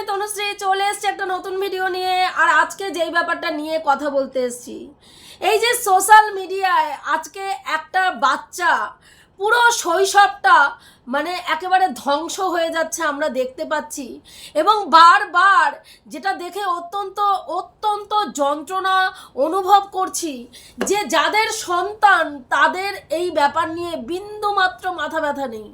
আমি তনুশ্রী চলে এসেছি একটা নতুন ভিডিও নিয়ে, আর আজকে যেই ব্যাপারটা নিয়ে কথা বলতে এসছি, এই যে সোশ্যাল মিডিয়ায় আজকে একটা বাচ্চা পুরো শৈশবটা মানে একেবারে ধ্বংস হয়ে যাচ্ছে আমরা দেখতে পাচ্ছি, এবং বারবার যেটা দেখে অত্যন্ত অত্যন্ত যন্ত্রণা অনুভব করছি যে যাদের সন্তান তাদের এই ব্যাপার নিয়ে বিন্দুমাত্র মাথা ব্যথা নেই।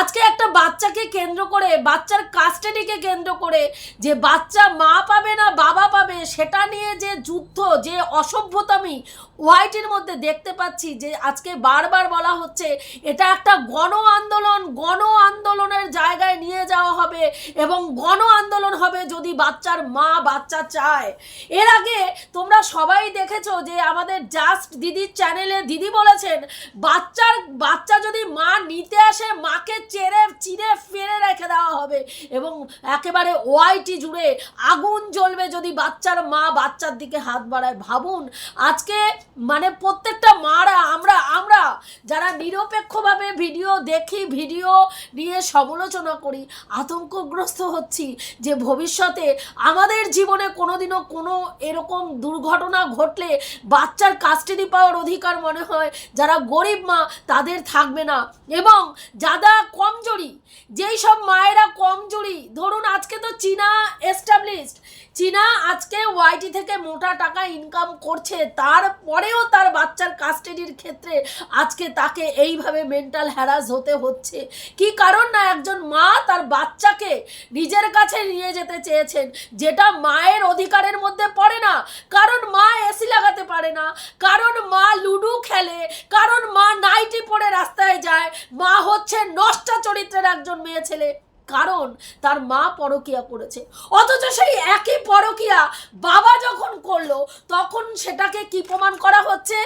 আজকে একটা বাচ্চাকে কেন্দ্র করে, বাচ্চার কাস্টাডিকে কেন্দ্র করে যে বাচ্চা মা পাবে না, বাবা পাবে, সেটা নিয়ে যে যুদ্ধ, যে অসভ্যতামি হোয়াইটের মধ্যে দেখতে পাচ্ছি যে আজকে বারবার বলা হচ্ছে, এটা একটা গণ আন্দোলন, গণ আন্দোলনের জায়গায় হবে এবং গণ আন্দোলন হবে যদি বাচ্চার মা বাচ্চা চায়। এর আগে তোমরা সবাই দেখেছ যে আমাদের জাস্ট দিদির চ্যানেলে দিদি বলেছেন, বাচ্চার, বাচ্চা যদি মা নিতে আসে, মাকে চেরে, চিরে ফেলে রেখে দেওয়া হবে এবং একেবারে ওয়াইটি জুড়ে আগুন জ্বলবে যদি বাচ্চার মা বাচ্চার দিকে হাত বাড়ায়। ভাবুন, আজকে মানে প্রত্যেকটা মারা আমরা আমরা যারা নিরপেক্ষভাবে ভিডিও দেখি, ভিডিও নিয়ে সমালোচনা করি আতঙ্কগ্রস্ত হচ্ছি যে ভবিষ্যতে আমাদের জীবনে কোনোদিনও কোনো এরকম দুর্ঘটনা ঘটলে বাচ্চার কাস্টাডি পাওয়ার অধিকার মনে হয়। যারা গরিব মা, তাদের থাকবে না। এবং যারা কমজোরি, যেই সব মায়েরা কমজোরি, ধরুন আজকে তো চীনা এস্টাবলিশড চীনা আজকে ওয়াইটি থেকে মোটা টাকা ইনকাম করছে, তারপরেও তার বাচ্চার কাস্টাডির ক্ষেত্রে আজকে তাকে এইভাবে মেন্টাল হ্যারাস হতে হচ্ছে। কি কারণ না একজন মা তার বাচ্চাকে নিজের কাছে নিয়ে যেতে চেয়েছেন, যেটা মায়ের অধিকারের মধ্যে পড়ে না। কারণ মা এসি লাগাতে পারে না, কারণ মা লুডু খেলে, কারণ মা নাইটি পরে রাস্তায় যায়, মা হচ্ছে নষ্টা চরিত্রের একজন মেয়ে ছেলে। কারণ তার মা পরকিয়া করেছে। অথচ সেই একই পরকিয়া বাবা যখন করল, তখন সেটাকে কি প্রমাণ করা হচ্ছে?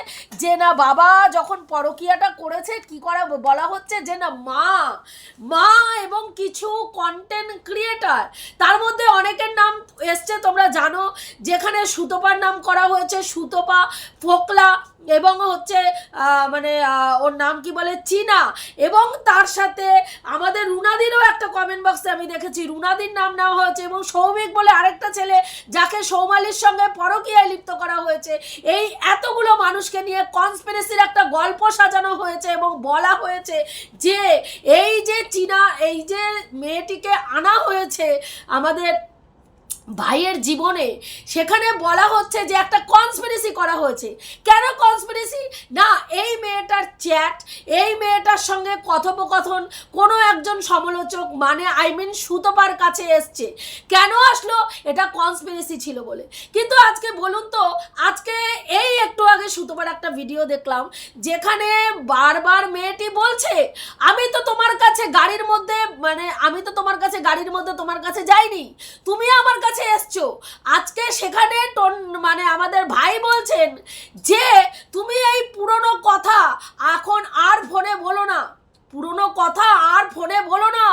যে না বাবা যখন পরকিয়াটা করেছে, কি করা বলা হচ্ছে যে না মা মা এবং কিছু কন্টেন্ট ক্রিয়েটার তার মধ্যে অনেকের নাম এসছে, তোমরা জানো, যেখানে সুতোপার নাম করা হয়েছে, সুতোপা, ফোকলা এবং হচ্ছে মানে ওর নাম কি বলে? চীনা। এবং তার সাথে আমাদের রুনাদিরও একটা কমেন্ট বক্সে আমি দেখেছি। রুনাদির নাম নেওয়া হয়েছে এবং সৌমিক বলে আরেকটা ছেলে যাকে সৌমালির সঙ্গে পরকীয়ায় লিপ্ত করা হয়েছে। এই এতগুলো মানুষকে নিয়ে কনস্পিরেসির একটা গল্প সাজানো হয়েছে এবং বলা হয়েছে যে, এই যে চীনা, এই যে মেয়েটিকে আনা হয়েছে আমাদের ভাইয়ের জীবনে সেখানে বলা হচ্ছে যে একটা কনস্পিরেসি করা হয়েছে। কেন কনস্পিরেসি না, এই মেয়েটার চ্যাট এই মেয়েটার সঙ্গে কথোপকথন, কোনো একজন সমালোচক মানে আই মিন সুতপার কাছে এসছে। কেন আসলো? এটা কনস্পিরেসি ছিল বলে। কিন্তু আজকে বলুন তো, আজকে এই একটু আগে সুতপার একটা ভিডিও দেখলাম, যেখানে বারবার মেয়েটি বলছে, আমি তো তোমার কাছে গাড়ির মধ্যে মানে আমি তো তোমার কাছে গাড়ির মধ্যে তোমার কাছে যাইনি। তুমি আমার কাছে এসছো? আজকে সেখানে মানে আমাদের ভাই বলছেন যে, তুমি এই পুরনো কথা এখন আর ফোনে বলো না। পুরনো কথা আর ফোনে বলো না।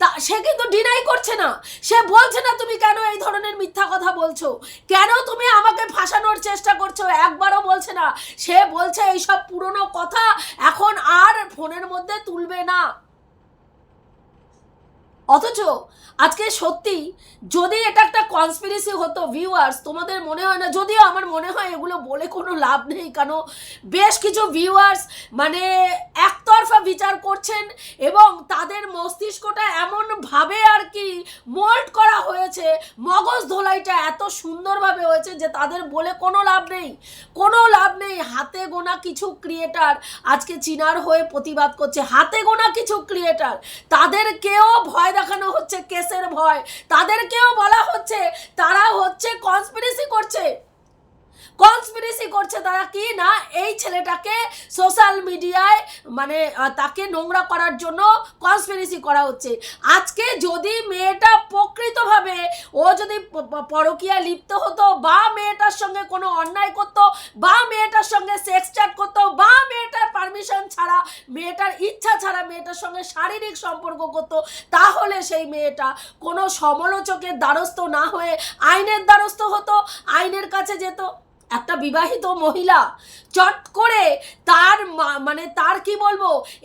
তা সে কিন্তু ডিনাই করছে না। সে বলছে না, তুমি কেন এই ধরনের মিথ্যা কথা বলছো? কেন তুমি আমাকে ফাঁসানোর চেষ্টা করছ? একবারও বলছে না। সে বলছে, এইসব পুরনো কথা এখন আর ফোনের মধ্যে তুলবে না। অথচ আজকে সত্যি যদি এটা একটা কনস্পিরেসি হতো ভিউয়ার্স তোমাদের মনে হয় না? যদিও আমার মনে হয় এগুলো বলে কোনো লাভ নেই কেন বেশ কিছু ভিউয়ার্স মানে একতরফা বিচার করছেন এবং তাদের মস্তিষ্কটা এমনভাবে আর কি মোল্ড করা হয়েছে, মগজ ধোলাইটা এত সুন্দরভাবে হয়েছে যে তাদের বলে কোনো লাভ নেই। কোনো লাভ নেই, হাতে গোনা কিছু ক্রিয়েটার আজকে চিনার হয়ে প্রতিবাদ করছে। হাতে গোনা কিছু ক্রিয়েটার তাদেরকেও ভয় দেখানো হচ্ছে কেসের ভয়। তাদেরকেও বলা হচ্ছে তারা হচ্ছে কনস্পিরেসি করছে। কনস্পিরেসি করছে তারা কি না? এই ছেলেটাকে সোশ্যাল মিডিয়ায় মানে তাকে নোংরা করার জন্য কনস্পিরেসি করা হচ্ছে। আজকে যদি মেয়েটা প্রকৃতভাবে ও যদি প- প- লিপ্ত হতো বা মেয়েটার সঙ্গে কোনো অন্যায় করতো বা মেয়েটার সঙ্গে সেক্স চ্যাট করতো বা মেয়েটার পারমিশন ছাড়া, মেয়েটার ইচ্ছা ছাড়া মেয়েটার সঙ্গে শারীরিক সম্পর্ক করতো, তাহলে সেই মেয়েটা কোনো সমালোচকের দ্বারস্থ না হয়ে আইনের দ্বারস্থ হতো, আইনের কাছে যেত। একটা বিবাহিত মহিলা চট করে তার মানে তার কি বলব,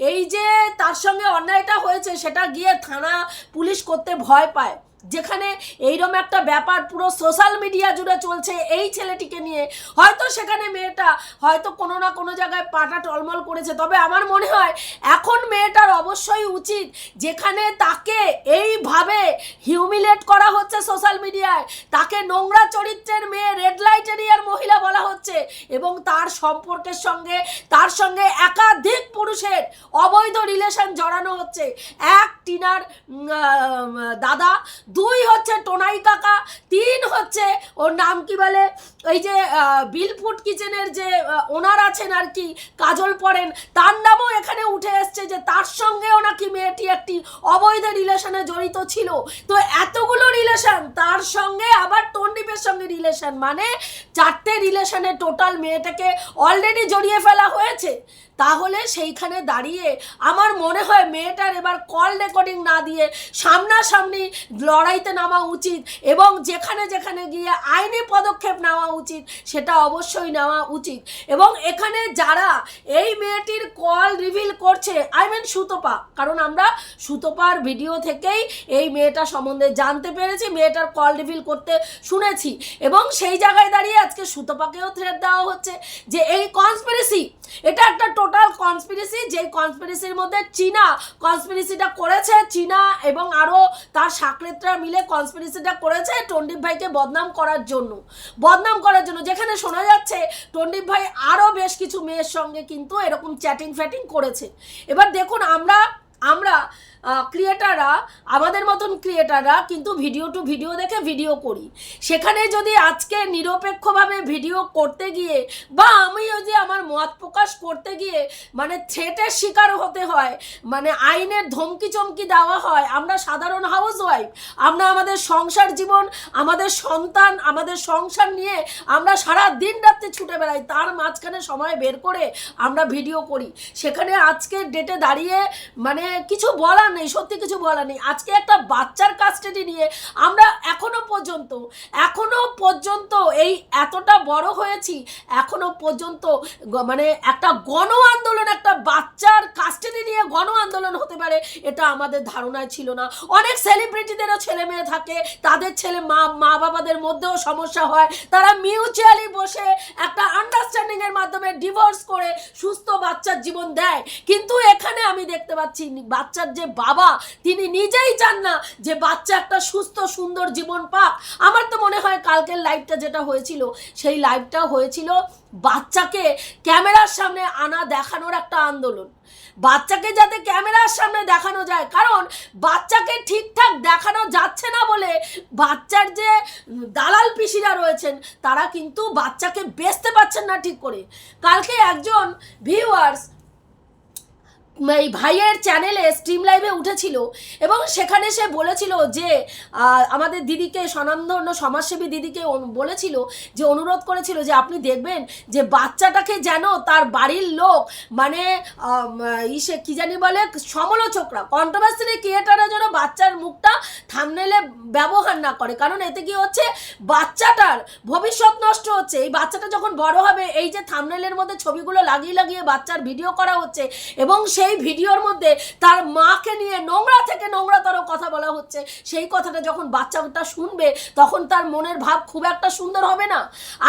এই যে তার সঙ্গে অন্যায়টা হয়েছে, সেটা গিয়ে থানা পুলিশ করতে ভয় পায়। যেখানে এইরকম একটা ব্যাপার পুরো সোশ্যাল মিডিয়া জুড়ে চলছে, এই ছেলেটিকে নিয়ে। হয়তো সেখানে মেয়েটা হয়তো কোনো না কোনো জায়গায় পাটা টলমল করেছে, তবে আমার মনে হয় এখন মেয়েটার অবশ্যই উচিত যেখানে তাকে এইভাবে হিউমিলেট করা হচ্ছে সোশ্যাল মিডিয়ায় তাকে নোংরা চরিত্রের মেয়ে রেড লাইট এরিয়ার মহিলা বলা হচ্ছে এবং তার সম্পর্কের সঙ্গে, তার সঙ্গে একাধিক পুরুষের অবৈধ রিলেশন জড়ানো হচ্ছে। এক টিনার দাদা দুই হচ্ছে টোনাই কাকা তিন হচ্ছে ওর নাম কি বলে? ওই যে আহ, বিলফুড কিচেনের যে ওনার আছেন আর কি কাজল পড়েন তার নামও এখানে উঠে এসছে যে তার সঙ্গেও নাকি মেয়েটি একটি অবৈধ রিলেশনে জড়িত ছিল। তো এতগুলো রিলেশন তার সঙ্গে আবার টন্ডিপের সঙ্গে রিলেশন মানে চারটে রিলেশনে টোটাল মেয়েটাকে অলরেডি জড়িয়ে ফেলা হয়েছে। তাহলে সেইখানে দাঁড়িয়ে আমার মনে হয় মেয়েটার এবার কল রেকর্ডিং না দিয়ে সামনাসামনি লড়াইতে নামা উচিত এবং যেখানে যেখানে গিয়ে আইনি পদক্ষেপ নেওয়া উচিত সেটা অবশ্যই নেওয়া উচিত। এবং এখানে যারা এই মেয়েটির কল রিভিল করছে আই মিন সুতপা, কারণ আমরা সুতপার ভিডিও থেকেই এই মেয়েটা সম্বন্ধে জানতে পেরেছি, মেয়েটার কল রিভিল করতে শুনেছি। এবং সেই জায়গায় দাঁড়িয়ে আজকে সুতপাকেও থ্রেট দেওয়া হচ্ছে যে এই কনস্পিরেসি এটা একটা টোটাল কনস্পিরেসি যেই কনস্পিরেসির মধ্যে চীনা কনস্পিরেসিটা করেছে, চীনা এবং আরও তার সাকরেতরা মিলে কনস্পিরেসিটা করেছে টন্ডিপ ভাইকে বদনাম করার জন্য। বদনাম করার জন্য। যেখানে শোনা যাচ্ছে টন্ডিপ ভাই আরও বেশ কিছু মেয়ের সঙ্গে কিন্তু এরকম চ্যাটিং ফ্যাটিং করেছে। এবার দেখুন, আমরা আমরা ক্রিয়েটাররা আমাদের মতন ক্রিয়েটাররা কিন্তু ভিডিও টু ভিডিও দেখে ভিডিও করি। সেখানে যদি আজকে নিরপেক্ষভাবে ভিডিও করতে গিয়ে বা আমি যে আমার মত প্রকাশ করতে গিয়ে মানে থ্রেটের শিকার হতে হয় মানে আইনের ধমকি চমকি দেওয়া হয়, আমরা সাধারণ হাউস ওয়াইফ আমরা আমাদের সংসার জীবন, আমাদের সন্তান, আমাদের সংসার নিয়ে আমরা সারা দিন রাত্রে ছুটে বেড়াই, তার মাঝখানে সময় বের করে আমরা ভিডিও করি। সেখানে আজকের ডেটে দাঁড়িয়ে মানে কিছু বলার নেই, সত্যি কিছু বলার নেই। আজকে একটা বাচ্চার কাস্টাডি নিয়ে আমরা এখনও পর্যন্ত এখনও পর্যন্ত এই এতটা বড় হয়েছি, এখনও পর্যন্ত মানে একটা গণ আন্দোলন, একটা বাচ্চার কাস্টাডি নিয়ে গণ আন্দোলন হতে পারে, এটা আমাদের ধারণায় ছিল না। অনেক সেলিব্রিটিদেরও ছেলে মেয়ে থাকে, তাদের ছেলে মা মা বাবাদের মধ্যেও সমস্যা হয়। তারা মিউচুয়ালি বসে একটা আন্ডারস্ট্যান্ডিং এর মাধ্যমে ডিভোর্স করে সুস্থ বাচ্চার জীবন দেয়। কিন্তু এখানে আমি দেখতে পাচ্ছি, বাচ্চার যে বাবা, তিনি নিজেই চান না যে বাচ্চা একটা সুস্থ, সুন্দর জীবন পাক। আমার তো মনে হয় কালকের লাইভটা যেটা হয়েছিল, সেই লাইভটা হয়েছিল বাচ্চাকে ক্যামেরার সামনে আনা দেখানোর একটা আন্দোলন। বাচ্চাকে যাতে ক্যামেরার সামনে দেখানো যায়, কারণ বাচ্চাকে ঠিকঠাক দেখানো যাচ্ছে না বলে বাচ্চার যে দালাল পিসিরা রয়েছেন, তারা কিন্তু বাচ্চাকে বেচতে পারছেন না ঠিক করে। কালকে একজন ভিউয়ার্স এই ভাইয়ের চ্যানেলে স্ট্রিম লাইভে উঠেছিল এবং সেখানে সে বলেছিল যে আমাদের দিদিকে স্বনামধন্য সমাজসেবী দিদিকে বলেছিল যে, অনুরোধ করেছিল যে, আপনি দেখবেন যে, বাচ্চাটাকে যেন তার বাড়ির লোক মানে ইসে কি জানি বলে, সমালোচকরা কন্ট্রোভার্সি ক্রিয়েটাররা যেন বাচ্চার মুখটা থামনেলে ব্যবহার না করে। কারণ এতে কি হচ্ছে? বাচ্চাটার ভবিষ্যৎ নষ্ট হচ্ছে। এই বাচ্চাটা যখন বড় হবে, এই যে থামনেলের মধ্যে ছবিগুলো লাগিয়ে লাগিয়ে বাচ্চার ভিডিও করা হচ্ছে এবং সেই ভিডিওর মধ্যে তার মাকে নিয়ে নোংরা থেকে নোংরাতর কথা বলা হচ্ছে। সেই কথাটা যখন বাচ্চাটা শুনবে, তখন তার মনের ভাব খুব একটা সুন্দর হবে না।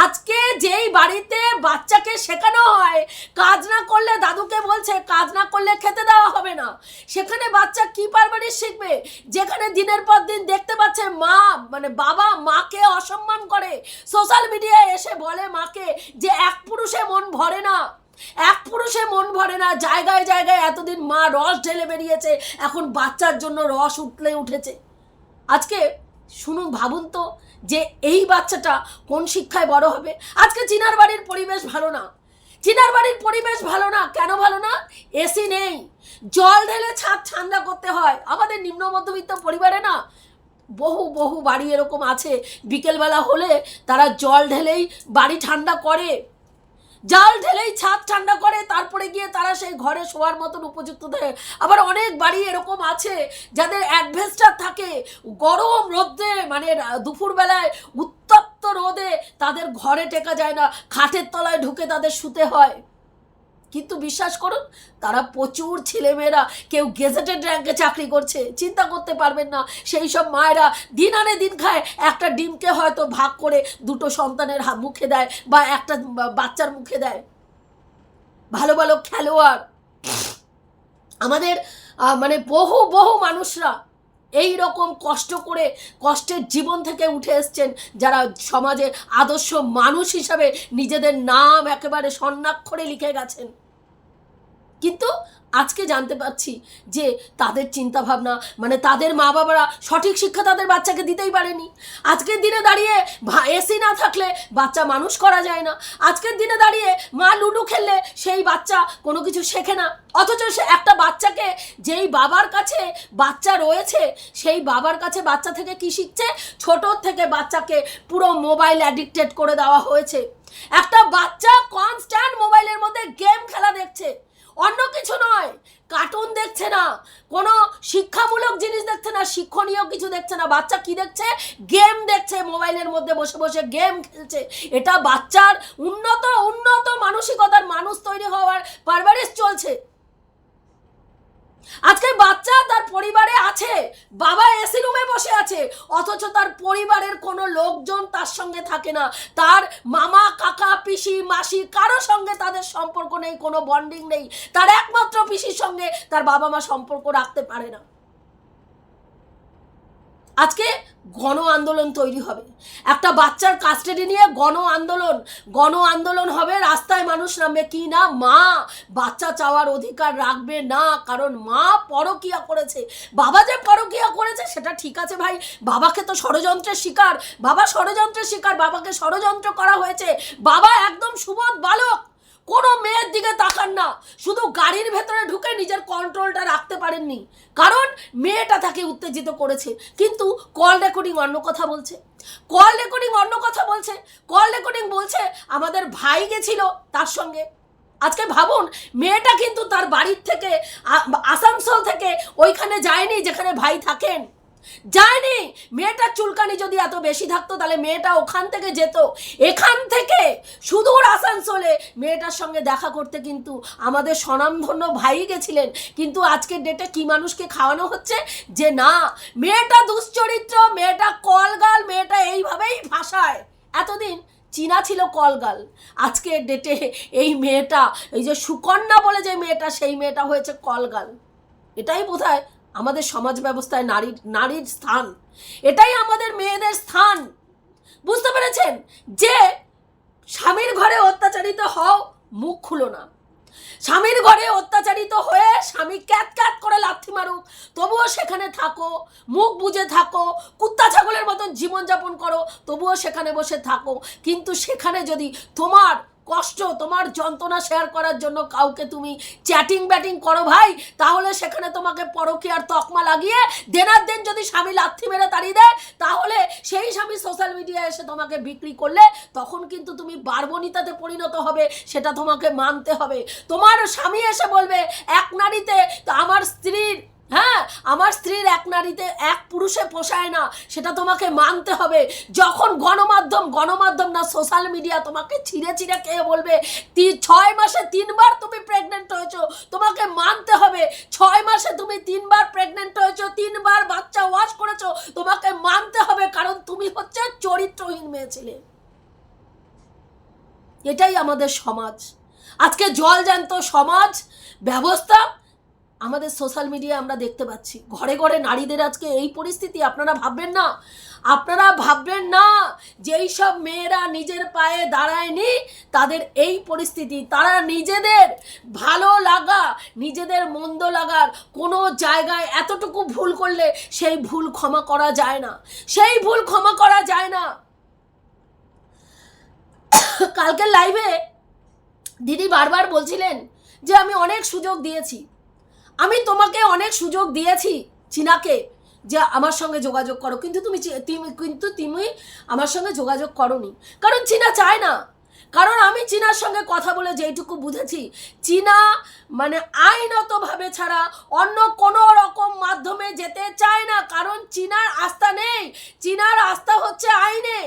আজকে যেই বাড়িতে বাচ্চাকে শেখানো হয়, কাজ না করলে দাদুকে বলছে, কাজ না করলে খেতে দেওয়া হবে না। সেখানে বাচ্চা কি পারমানি শিখবে? যেখানে দিনের পর দিন দেখতে পাচ্ছে মা মানে বাবা মাকে অসম্মান করে। সোশ্যাল মিডিয়ায় এসে বলে মাকে যে এক পুরুষে মন ভরে না। এক পুরুষে মন ভরে না, জায়গায় জায়গায় এতদিন মা রস ঢেলে বেরিয়েছে, এখন বাচ্চার জন্য রস উঠলে উঠেছে। আজকে শুনুন, ভাবুন তো যে এই বাচ্চাটা কোন শিক্ষায় বড় হবে? আজকে চিনার বাড়ির পরিবেশ ভালো না। চিনার বাড়ির পরিবেশ ভালো না, কেন ভালো না? এসি নেই। জল ঢেলে ছাদ ঠান্ডা করতে হয়। আমাদের নিম্ন মধ্যবিত্ত পরিবারে না বহু বহু বাড়ি এরকম আছে। বিকেলবেলা হলে তারা জল ঢেলেই বাড়ি ঠান্ডা করে। জাল ঢেলেই ছাদ ঠান্ডা করে, তারপরে গিয়ে তারা সেই ঘরে শোয়ার মতন উপযুক্ত দেয় আবার অনেক বাড়ি এরকম আছে যাদের অ্যাডভেস্টার থাকে। গরম রোদে মানে দুপুরবেলায় উত্তপ্ত রোদে তাদের ঘরে টেকা যায় না, খাটের তলায় ঢুকে তাদের শুতে হয়। কিন্তু বিশ্বাস করুন, তারা প্রচুর ছেলেমেয়েরা, কেউ গেজেটেড র্যাঙ্কে চাকরি করছে, চিন্তা করতে পারবেন না। সেই সব মায়েরা দিন আনে দিন খায়, একটা ডিমকে হয়তো ভাগ করে দুটো সন্তানের হা- মুখে দেয় বা একটা বাচ্চার মুখে দেয়। ভালো ভালো খেলোয়াড়। আমাদের মানে বহু বহু মানুষরা এই রকম কষ্ট করে কষ্টের জীবন থেকে উঠে এসছেন যারা সমাজে আদর্শ মানুষ হিসাবে নিজেদের নাম একেবারে স্বর্ণাক্ষরে লিখে গেছেন। কিন্তু আজকে জানতে পারছি যে তাদের চিন্তা ভাবনা মানে তাদের মা বাবারা সঠিক শিক্ষা তাদের বাচ্চাকে দিতেই পারেনি। আজকের দিনে দাঁড়িয়ে এসি না থাকলে বাচ্চা মানুষ করা যায় না। আজকের দিনে দাঁড়িয়ে মা লুডু খেললে সেই বাচ্চা কোনো কিছু শেখে না। অথচ সে একটা বাচ্চাকে যেই বাবার কাছে বাচ্চা রয়েছে, সেই বাবার কাছে বাচ্চা থেকে কি শিখছে? ছোটোর থেকে বাচ্চাকে পুরো মোবাইল অ্যাডিক্টেড করে দেওয়া হয়েছে। একটা বাচ্চা কনস্ট্যান্ট মোবাইলের মধ্যে গেম খেলা দেখছে অন্য কিছু নয় কার্টুন দেখছে না কোনো শিক্ষামূলক জিনিস দেখছে না শিক্ষণীয় কিছু দেখছে না বাচ্চা কি দেখছে? গেম দেখছে, মোবাইলের মধ্যে বসে বসে গেম খেলছে। এটা বাচ্চার উন্নত উন্নত মানসিকতার মানুষ তৈরি হওয়ার পারভারিশ চলছে। আজকে বাচ্চা তার পরিবারে আছে, বাবা এসি রুমে বসে আছে, অথচ তার পরিবারের কোনো লোকজন তার সঙ্গে থাকে না। তার মামা, কাকা, পিসি, মাসি কারও সঙ্গে তাদের সম্পর্ক নেই, কোনো বন্ডিং নেই। তার একমাত্র পিসির সঙ্গে তার বাবা মা সম্পর্ক রাখতে পারে না। আজকে গণ আন্দোলন তৈরি হবে। একটা বাচ্চার কাস্টাডি নিয়ে গণ আন্দোলন গণ আন্দোলন হবে, রাস্তায় মানুষ নামবে কি না? মা, বাচ্চা চাওয়ার অধিকার রাখবে না, কারণ মা পরকিয়া করেছে। বাবা যে পরকিয়া করেছে, সেটা ঠিক আছে ভাই। বাবাকে তো ষড়যন্ত্রের শিকার। বাবা ষড়যন্ত্রের শিকার, বাবাকে ষড়যন্ত্র করা হয়েছে। বাবা একদম সুবোধ বালক। কোনো মেয়ের দিকে তাকান না। শুধু গাড়ির ভেতরে ঢুকে নিজের কন্ট্রোলটা রাখতে পারেননি। কারণ মেয়েটা তাকে উত্তেজিত করেছে। কিন্তু কল রেকর্ডিং অন্য কথা বলছে। কল রেকর্ডিং অন্য কথা বলছে। কল রেকর্ডিং বলছে, আমাদের ভাই গেছিল তার সঙ্গে। আজকে ভাবুন, মেয়েটা কিন্তু তার বাড়ির থেকে আসানসোল থেকে ওইখানে যায়নি যেখানে ভাই থাকেন। যায়নি মেয়েটার চুলকানি যদি এত বেশি থাকতো, তাহলে মেয়েটা ওখান থেকে যেত। এখান থেকে সুদূর আসানসোলে মেয়েটার সঙ্গে দেখা করতে কিন্তু আমাদের স্বনামধন্য ভাই গেছিলেন। কিন্তু আজকের ডেটে কি মানুষকে খাওয়ানো হচ্ছে? যে না, মেয়েটা দুশ্চরিত্র, মেয়েটা কলগাল, মেয়েটা এইভাবেই ভাষায় এতদিন চীনা ছিল কলগাল। আজকের ডেটে এই মেয়েটা, এই যে সুকন্যা বলে যে মেয়েটা, সেই মেয়েটা হয়েছে কলগাল। এটাই বোধহয় আমাদের সমাজ ব্যবস্থায় নারীর নারীর স্থান। এটাই আমাদের মেয়েদের স্থান। বুঝতে পেরেছেন? যে স্বামীর ঘরে অত্যাচারিত হও, মুখ খুলো না। স্বামীর ঘরে অত্যাচারিত হয়ে স্বামী ক্যাত ক্যাত করে লাথি মারুক, তবুও সেখানে থাকো, মুখ বুজে থাকো, কুত্তা ছাগলের মতন জীবনযাপন করো, তবুও সেখানে বসে থাকো। কিন্তু সেখানে যদি তোমার কষ্ট তোমার যন্ত্রণা শেয়ার করার জন্য কাউকে তুমি চ্যাটিং ব্যাটিং করো ভাই, তাহলে সেখানে তোমাকে পরকীয়ার তকমা লাগিয়ে দেনার দিন যদি স্বামী লাথি মেরে তাড়িয়ে দেয়, তাহলে সেই স্বামী সোশ্যাল মিডিয়ায় এসে তোমাকে বিক্রি করলে তখন কিন্তু তুমি বারবনিতাতে পরিণত হবে, সেটা তোমাকে মানতে হবে। তোমার স্বামী এসে বলবে, এক নারীতে আমার স্ত্রীর হ্যাঁ আমার স্ত্রীর এক নারীতে এক পুরুষে পোষায় না, সেটা তোমাকে মানতে হবে। যখন গণমাধ্যম গণমাধ্যম না সোশ্যাল মিডিয়া তোমাকে ছিঁড়ে ছিঁড়ে কে বলবে, তি- ছয় মাসে তিনবার তুমি প্রেগনেন্ট হয়েছো। তোমাকে মানতে হবে, ছয় মাসে তুমি তিনবার প্রেগনেন্ট হয়েছো, তিনবার বাচ্চা ওয়াশ করেছ, তোমাকে মানতে হবে, কারণ তুমি হচ্ছে চরিত্রহীন মেয়ে ছেলে। এটাই আমাদের সমাজ। আজকে জল জ্যান্ত সমাজ, ব্যবস্থা আমাদের সোশ্যাল মিডিয়া আমরা দেখতে পাচ্ছি। ঘরে ঘরে নারীদের আজকে এই পরিস্থিতি, আপনারা ভাববেন না? আপনারা ভাববেন না যেই সব মেয়েরা নিজের পায়ে দাঁড়ায়নি, তাদের এই পরিস্থিতি। তারা নিজেদের ভালো লাগা, নিজেদের মন্দ লাগার কোনো জায়গায় এতটুকু ভুল করলে সেই ভুল ক্ষমা করা যায় না। সেই ভুল ক্ষমা করা যায় না। কালকের লাইভে দিদি বারবার বলছিলেন যে আমি অনেক সুযোগ দিয়েছি। আমি তোমাকে অনেক সুযোগ দিয়েছি চীনাকে, যে আমার সঙ্গে যোগাযোগ করো। কিন্তু তুমি কিন্তু তুমি আমার সঙ্গে যোগাযোগ করনি। কারণ চীনা চায় না। কারণ আমি চীনার সঙ্গে কথা বলে যেইটুকু বুঝেছি, চীনা মানে আইনতভাবে ছাড়া অন্য কোনো রকম মাধ্যমে যেতে চায় না। কারণ চীনার আস্থা নেই। চীনার আস্থা হচ্ছে আইনে।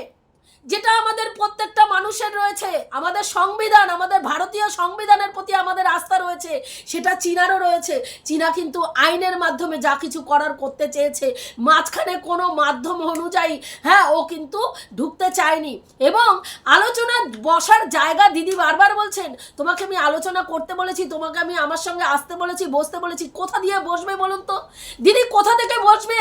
যেটা আমাদের প্রত্যেকটা মানুষের রয়েছে, আমাদের সংবিধান, আমাদের ভারতীয় সংবিধানের প্রতি আমাদের আস্থা রয়েছে, সেটা চীনারও রয়েছে। চীনা কিন্তু আইনের মাধ্যমে যা কিছু করার করতে চেয়েছে, মাঝখানে কোনো মাধ্যম অনুযায়ী হ্যাঁ ও কিন্তু ঢুকতে চায়নি। এবং আলোচনা বসার জায়গা দিদি বারবার বলছেন, তোমাকে আমি আলোচনা করতে বলেছি, তোমাকে আমি আমার সঙ্গে আসতে বলেছি, বসতে বলেছি, কোথা দিয়ে বসবে বলুন তো? দিদি, কোথা থেকে বসবে?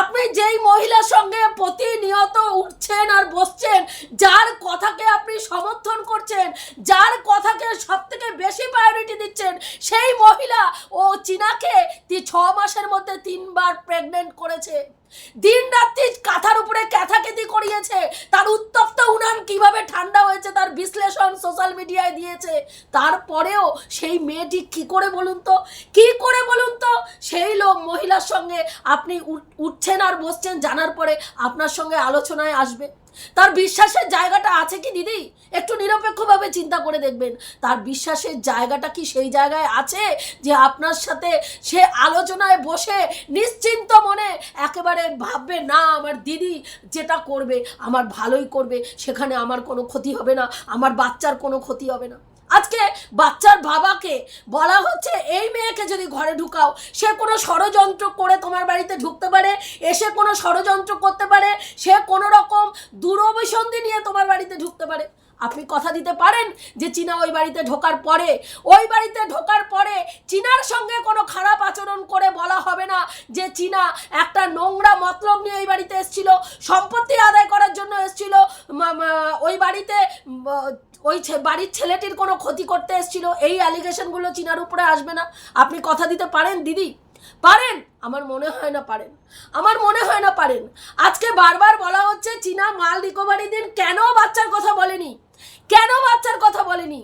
আপনি যেই মহিলার সঙ্গে প্রতিনিয়ত উঠছেন আর বসছেন, যার কথাকে আপনি সমর্থন করছেন, যার কথাকে সব থেকে বেশি প্রায়োরিটি দিচ্ছেন, সেই মহিলা ও চীনাকে ছ মাসের মধ্যে তিনবার প্রেগনেন্ট করেছে। দিন রাত্রি কাঁথার উপরে ক্যাথাকেতি করিয়েছে। তার উত্তপ্ত উনান কীভাবে ঠান্ডা হয়েছে তার বিশ্লেষণ সোশ্যাল মিডিয়ায় দিয়েছে। তারপরেও সেই মেয়েটি কি করে বলুন তো? কি করে বলুন তো? সেই লোক মহিলার সঙ্গে আপনি উঠছেন আর বসছেন জানার পরে আপনার সঙ্গে আলোচনায় আসবে। তার বিশ্বাসের জায়গাটা আছে কি দিদি? একটু নিরপেক্ষভাবে চিন্তা করে দেখবেন। তার বিশ্বাসের জায়গাটা কি সেই জায়গায় আছে যে আপনার সাথে সে আলোচনায় বসে নিশ্চিন্ত মনে একেবারে ভাববে, না, আমার দিদি যেটা করবে, আমার ভালোই করবে, সেখানে আমার কোনো ক্ষতি হবে না, আমার বাচ্চার কোনো ক্ষতি হবে না। আজকে বাচ্চার বাবাকে বলা হচ্ছে, এই মেয়েকে যদি ঘরে ঢুকাও, সে কোনো ষড়যন্ত্র করে তোমার বাড়িতে ঢুকতে পারে, এসে কোনো ষড়যন্ত্র করতে পারে, সে কোনো রকম দূরভিসন্ধি নিয়ে তোমার বাড়িতে ঢুকতে পারে। আপনি কথা দিতে পারেন যে চীনা ওই বাড়িতে ঢোকার পরে, ওই বাড়িতে ঢোকার পরে চীনার সঙ্গে কোনো খারাপ আচরণ করে বলা হবে না যে চীনা একটা নোংরা মতলব নিয়ে ওই বাড়িতে এসেছিল, সম্পত্তি আদায় করার জন্য এসেছিল ওই বাড়িতে ওই বাড়ির ছেলেটির কোনো ক্ষতি করতে এসেছিল, এই অ্যালিগেশনগুলো চীনার উপরে আসবে না। আপনি কথা দিতে পারেন, দিদি? পারেন? আমার মনে হয় না পারেন। আমার মনে হয় না পারেন। আজকে বারবার বলা হচ্ছে চীনা মাল রিকভারি দিন কেন বাচ্চার কথা বলেনি? কেন বাচ্চার কথা বলেনি?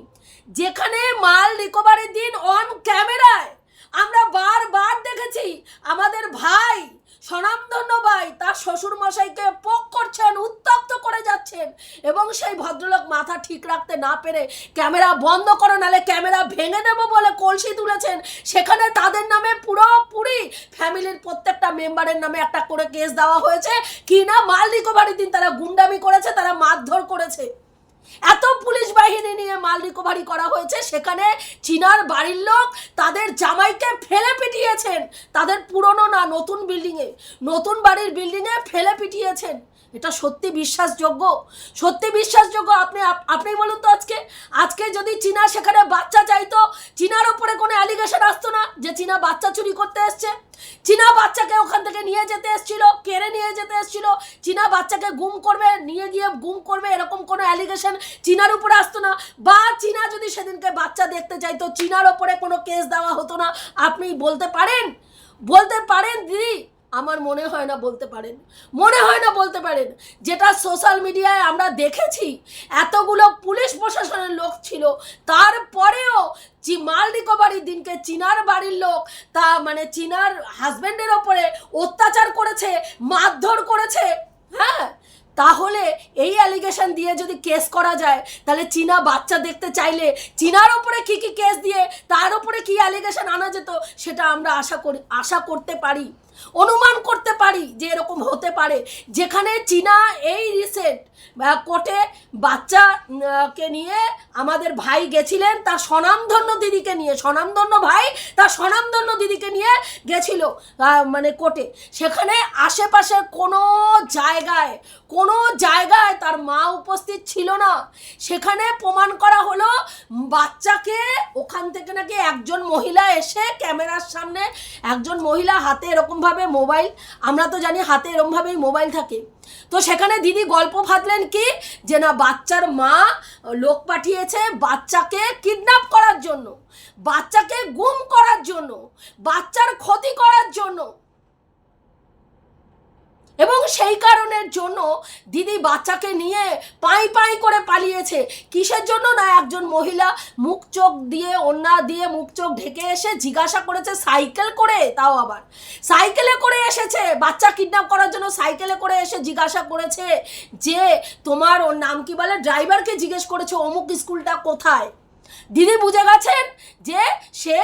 যেখানে মাল রিকভারির দিন অন ক্যামেরায় আমরা বারবার দেখেছি, আমাদের ভাই স্বনামধন্য ভাই তার শ্বশুর মশাইকে পোক করছেন, উত্তপ্ত করে যাচ্ছেন এবং সেই ভদ্রলোক মাথা ঠিক রাখতে না পেরে ক্যামেরা বন্ধ করো, নালে ক্যামেরা ভেঙে দেবো বলে কলসি তুলেছেন। সেখানে তাদের নামে পুরোপুরি ফ্যামিলির প্রত্যেকটা মেম্বারের নামে একটা করে কেস দেওয়া হয়েছে। কি না মাল রিকভারির দিন তারা গুন্ডামি করেছে, তারা মারধর করেছে। এত পুলিশ বাহিনী নিয়ে মাল রিকভারি করা হয়েছে, সেখানে চীনার বাড়ির লোক তাদের জামাইকে ফেলে পিটিয়েছেন। তাদের পুরনো না, নতুন বিল্ডিংয়ে নতুন বাড়ির বিল্ডিংয়ে ফেলে পিটিয়েছেন। এটা সত্যি বিশ্বাসযোগ্য? সত্যি বিশ্বাসযোগ্য? আপনি, আপ- আপনি বলুন তো আজকে আজকে যদি চীনা সেখানে বাচ্চা চাইতো, চীনার ওপরে কোনো অ্যালিগেশন আসতো না যে চীনা বাচ্চা চুরি করতে এসছে? চীনা বাচ্চাকে ওখান থেকে নিয়ে যেতে এসেছিল, কেড়ে নিয়ে যেতে এসেছিল, চীনা বাচ্চাকে গুম করবে, নিয়ে গিয়ে গুম করবে, এরকম কোনো অ্যালিগেশন চীনার উপরে আসতো না? বা চীনা যদি সেদিনকে বাচ্চা দেখতে চাইতো, চীনার ওপরে কোনো কেস দেওয়া হতো না? আপনি বলতে পারেন? বলতে পারেন দিদি? আমার মনে হয় না বলতে পারেন। মনে হয় না বলতে পারেন। যেটা সোশ্যাল মিডিয়ায় আমরা দেখেছি, এতগুলো পুলিশ প্রশাসনের লোক ছিল। তারপরেও চি, মাল রিকভারির দিনকে চীনার বাড়ির লোক, তা মানে চীনার হাজবেন্ডের ওপরে অত্যাচার করেছে, মারধর করেছে হ্যাঁ? তাহলে এই অ্যালিগেশন দিয়ে যদি কেস করা যায়, তাহলে চীনা বাচ্চা দেখতে চাইলে চীনার ওপরে কি কি কেস দিয়ে, তার ওপরে কি অ্যালিগেশন আনা যেত, সেটা আমরা আশা করি, আশা করতে পারি। অনুমান করতে পারি যে এরকম হতে পারে। যেখানে চীনা এই রিসেন্ট কোর্টে বাচ্চা উম, কে নিয়ে আমাদের ভাই গেছিলেন তার স্বনামধন্য দিদিকে নিয়ে স্বনামধন্য ভাই তার স্বনামধন্য দিদিকে নিয়ে গেছিল মানে কোর্টে। সেখানে আশেপাশে কোনো জায়গায় কোনো জায়গায় তার মা উপস্থিত ছিল না। সেখানে প্রমাণ করা হলো বাচ্চাকে ওখান থেকে নাকি একজন মহিলা এসে ক্যামেরার সামনে একজন মহিলা হাতে এরকমভাবে মোবাইল আমরা তো জানি হাতে এরকমভাবেই মোবাইল থাকে। তো সেখানে দিদি গল্প ফাঁদলেন কি? যে না, বাচ্চার মা লোক পাঠিয়েছে বাচ্চাকে কিডন্যাপ করার জন্য, বাচ্চাকে গুম করার জন্য, বাচ্চার ক্ষতি করার জন্য। এবং সেই কারণের জন্য দিদি বাচ্চাকে নিয়ে পাই পাই করে পালিয়েছে। কিসের জন্য না একজন মহিলা মুখ চোখ দিয়ে ওন্না দিয়ে মুখ চোখ ঢেকে এসে জিজ্ঞাসা করেছে, সাইকেল করে? তাও আবার। সাইকেলে করে এসেছে। বাচ্চা কিডন্যাপ করার জন্য সাইকেলে করে এসে জিজ্ঞাসা করেছে যে, তোমার ওর নাম কি বলে? ড্রাইভারকে জিজ্ঞেস করেছে, অমুক স্কুলটা কোথায়? দিদি বুঝে গেছেন যে সে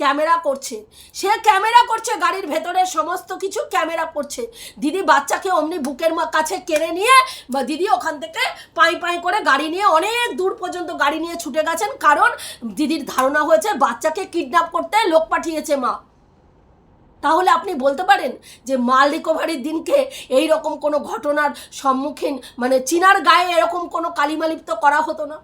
ক্যামেরা করছে। সে ক্যামেরা করছে, গাড়ির ভেতরে সমস্ত কিছু ক্যামেরা করছে। দিদি বাচ্চাকে অমনি বুকের কাছে কেড়ে নিয়ে বা দিদি ওখান থেকে পাই পাই করে গাড়ি নিয়ে অনেক দূর পর্যন্ত গাড়ি নিয়ে ছুটে গেছেন। কারণ দিদির ধারণা হয়েছে বাচ্চাকে কিডন্যাপ করতে লোক পাঠিয়েছে মা। তাহলে আপনি বলতে পারেন যে মাল রিকভারির দিনকে এই রকম কোনো ঘটনার সম্মুখীন মানে চিনার গায়ে এরকম কোনো কালিমালিপ্ত করা হতো না?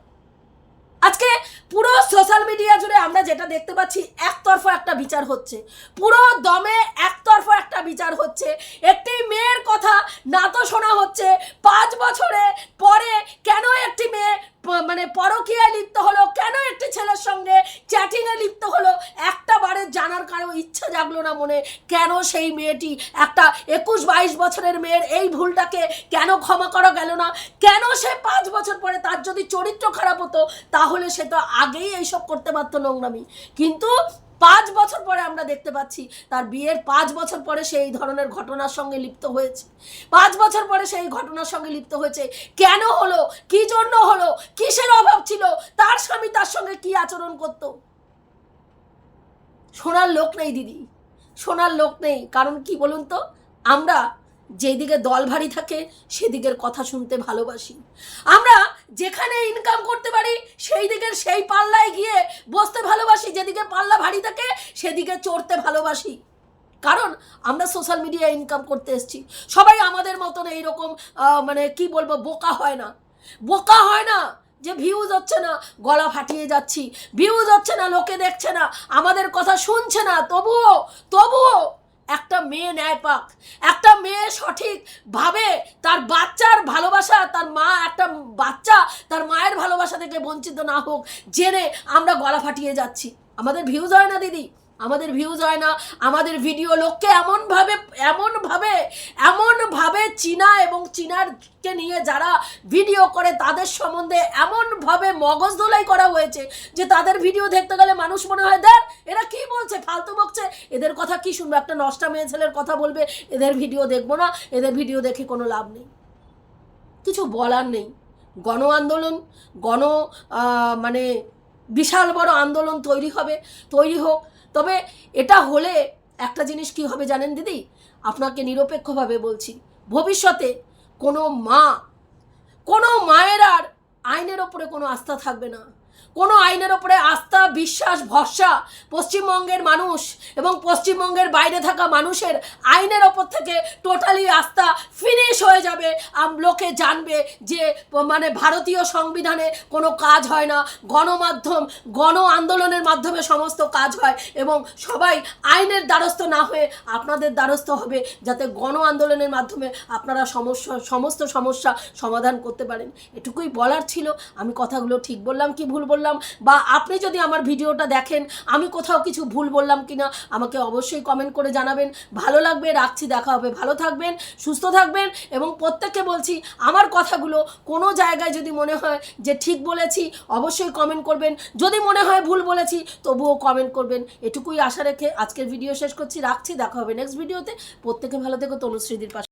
আজকে পুরো সোশ্যাল মিডিয়া জুড়ে আমরা যেটা দেখতে পাচ্ছি, একতরফা একটা বিচার হচ্ছে। পুরো দমে একতরফা একটা বিচার হচ্ছে। একটি মেয়ের কথা না তো শোনা হচ্ছে। পাঁচ বছরে পরে কেন একটি মেয়ে মানে পরকীয়ায় লিপ্ত হলো। কেন একটি ছেলের সঙ্গে চ্যাটিংয়ে লিপ্ত হলো? একটা বারে জানার কারও ইচ্ছা জাগলো না মনে। কেন সেই মেয়েটি, একটা একুশ বাইশ বছরের মেয়ের এই ভুলটাকে কেন ক্ষমা করা গেল না? কেন সে পাঁচ বছর পরে তার যদি চরিত্র খারাপ হতো, তাহলে সে তো আগেই এইসব করতে পারতো নোংরামি। কিন্তু পাঁচ বছর পরে আমরা দেখতে পাচ্ছি তার বিয়ের পাঁচ বছর পরে সে এই ধরনের ঘটনার সঙ্গে লিপ্ত হয়েছে। পাঁচ বছর পরে সেই ঘটনার সঙ্গে লিপ্ত হয়েছে। কেন হলো? কি জন্য হলো? কিসের অভাব ছিল? তার স্বামী তার সঙ্গে কি আচরণ করতো? শোনার লোক নেই দিদি। শোনার লোক নেই। কারণ কি বলুন তো? আমরা যেদিকে দল ভারী থাকে, সেদিকের কথা শুনতে ভালোবাসি। আমরা যেখানে ইনকাম করতে পারি সেই দিকের সেই পাল্লায় গিয়ে বসতে ভালোবাসি, যেদিকে পাল্লা ভারী থাকে, সেদিকে চড়তে ভালোবাসি। কারণ আমরা সোশ্যাল মিডিয়ায় ইনকাম করতে এসেছি। সবাই আমাদের মতন এইরকম মানে কি বলব, বোকা হয় না। বোকা হয় না যে ভিউজ হচ্ছে না, গলা ফাটিয়ে যাচ্ছি। ভিউজ হচ্ছে না, লোকে দেখছে না, আমাদের কথা শুনছে না, তবুও তবুও একটা মেয়ে ন্যায় পাক, একটা মেয়ে সঠিকভাবে তার বাচ্চার ভালোবাসা, তার মা একটা বাচ্চা তার মায়ের ভালোবাসা থেকে বঞ্চিত না হোক, জেনে আমরা গলা ফাটিয়ে যাচ্ছি। আমাদের ভিউজ হয় না, দিদি? আমাদের ভিউজ হয় না, আমাদের ভিডিও লোককে এমনভাবে এমনভাবে এমনভাবে চীনা এবং চীনারকে নিয়ে যারা ভিডিও করে তাদের সম্বন্ধে এমনভাবে মগজ ধোলাই করা হয়েছে যে তাদের ভিডিও দেখতে গেলে মানুষ মনে হয়, দেখ, এরা কি বলছে? ফালতু বকছে? এদের কথা কি শুনবে? একটা নষ্টা মেয়ে ছেলের কথা বলবে, এদের ভিডিও দেখব না, এদের ভিডিও দেখে কোনো লাভ নেই। কিছু বলার নেই। গণ আন্দোলন, গণ মানে বিশাল বড় আন্দোলন তৈরি হবে, তৈরি হোক। তবে এটা হলে একটা জিনিস কি হবে জানেন দিদি? আপনাকে নিরপেক্ষভাবে বলছি, ভবিষ্যতে কোনো মা, কোনো মায়ের আর আইনের ওপরে কোনো আস্থা থাকবে না। কোনো আইনের ওপরে আস্থা, বিশ্বাস, ভরসা পশ্চিমবঙ্গের মানুষ এবং পশ্চিমবঙ্গের বাইরে থাকা মানুষের আইনের ওপর থেকে টোটালি আস্থা ফিনিশ হয়ে যাবে। লোকে জানবে যে মানে ভারতীয় সংবিধানে কোনো কাজ হয় না। গণমাধ্যম, গণ আন্দোলনের মাধ্যমে সমস্ত কাজ হয় এবং সবাই আইনের দ্বারস্থ না হয়ে আপনাদের দ্বারস্থ হবে, যাতে গণ আন্দোলনের মাধ্যমে আপনারা সমস্যা, সমস্ত সমস্যা সমাধান করতে পারেন। এটুকুই বলার ছিল। আমি কথাগুলো ঠিক বললাম কি ভুল বললাম? বা আপনি যদি আমার ভিডিওটা দেখেন, আমি কোথাও কিছু ভুল বললাম কি না আমাকে অবশ্যই কমেন্ট করে জানাবেন। ভালো লাগবে, রাখছি, দেখা হবে। ভালো থাকবেন, সুস্থ থাকবেন এবং প্রত্যেককে বলছি, আমার কথাগুলো কোনো জায়গায় যদি মনে হয় যে ঠিক বলেছি, অবশ্যই কমেন্ট করবেন। যদি মনে হয় ভুল বলেছি, তবুও কমেন্ট করবেন। এটুকুই আশা রেখে আজকের ভিডিও শেষ করছি। রাখছি, দেখা হবে নেক্সট ভিডিওতে প্রত্যেকে ভালো থেকো, তনুশ্রীদির পাশে।